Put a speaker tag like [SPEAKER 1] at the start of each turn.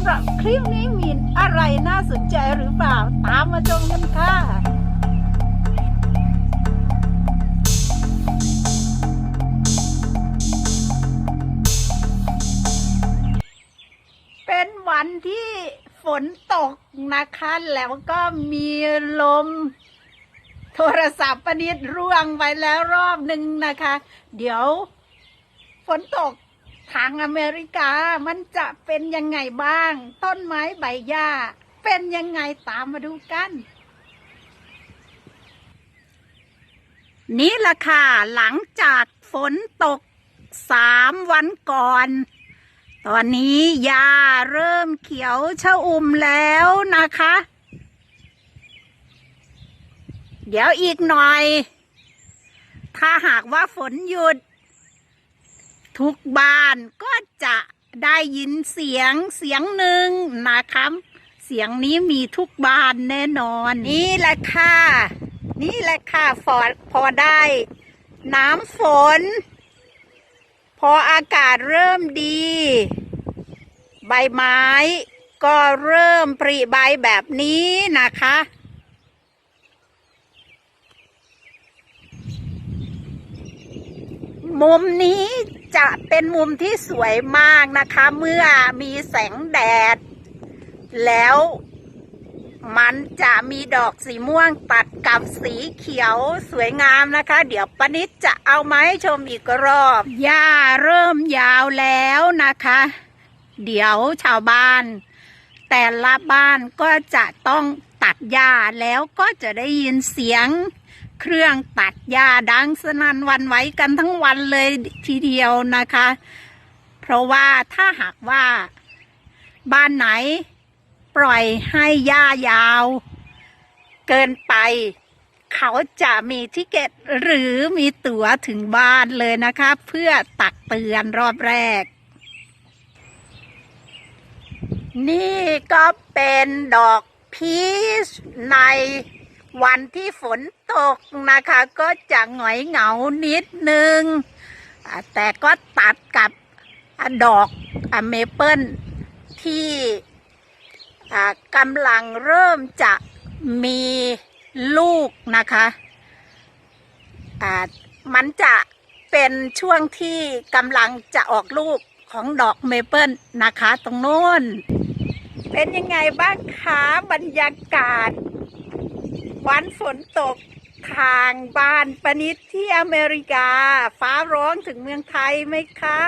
[SPEAKER 1] ำหรับคลิปนี้มีอะไรน่าสนใจหรือเปล่า ตามมาชมกันค่ะเป็นวันที่ฝนตกนะคะ แล้วก็มีลม โทรศัพท์ประดิษฐ์ร่วงไปแล้วรอบหนึ่งนะคะ เดี๋ยว ฝนตก ทางอเมริกามันจะเป็นยังไงบ้าง ต้นไม้ใบหญ้า เป็นยังไงตามมาดูกัน นี่ละค่ะหลังจากฝนตกสามวันก่อน ตอนนี้หญ้าเริ่มเขียวชะอุ่มแล้วนะคะ เดี๋ยวอีกหน่อย ถ้าหากว่าฝนหยุด ทุกบ้านก็จะได้ยินเสียงเสียงหนึ่งนะคะเสียงนี้มีทุกบ้านแน่นอน นี่แหละค่ะ นี่แหละค่ะฟอพอได้ น้ำฝน พออากาศเริ่มดี ใบไม้ ก็เริ่มปริใบแบบนี้นะคะมุมนี้ จะเป็นมุมที่สวยมากนะคะ เมื่อมีแสงแดด แล้วมันจะมีดอกสีม่วงตัดกับสีเขียวสวยงามนะคะ เดี๋ยวปนิดจะเอามาให้ชมอีกรอบหญ้าเริ่มยาวแล้วนะคะ เดี๋ยวชาวบ้าน แต่ละบ้านก็จะต้องตัดหญ้าแล้วก็จะได้ยินเสียง เครื่องตัดหญ้าดังสนั่นวันไหวกันทั้งวันเลยทีเดียวนะคะ เพราะว่าถ้าหากว่า บ้านไหนปล่อยให้หญ้ายาว เกินไป เขาจะมีทิเกตหรือมีตั๋วถึงบ้านเลยนะคะ เพื่อตักเตือนรอบแรก นี่ก็เป็นดอกพีชใน วันที่ฝนตกนะคะ ก็จะหงอยเหงานิดนึงอ่าแต่ก็ตัดกับดอกอเมเปิลที่กำลังเริ่มจะมีลูกนะคะอ่ามันจะเป็นช่วงที่กำลังจะออกลูกของดอกเมเปิลนะคะ ตรงโน้น เป็นยังไงบ้างคะบรรยากาศ วันฝนตกทางบ้านปนิดที่อเมริกา ฟ้าร้องถึงเมืองไทยไหมคะ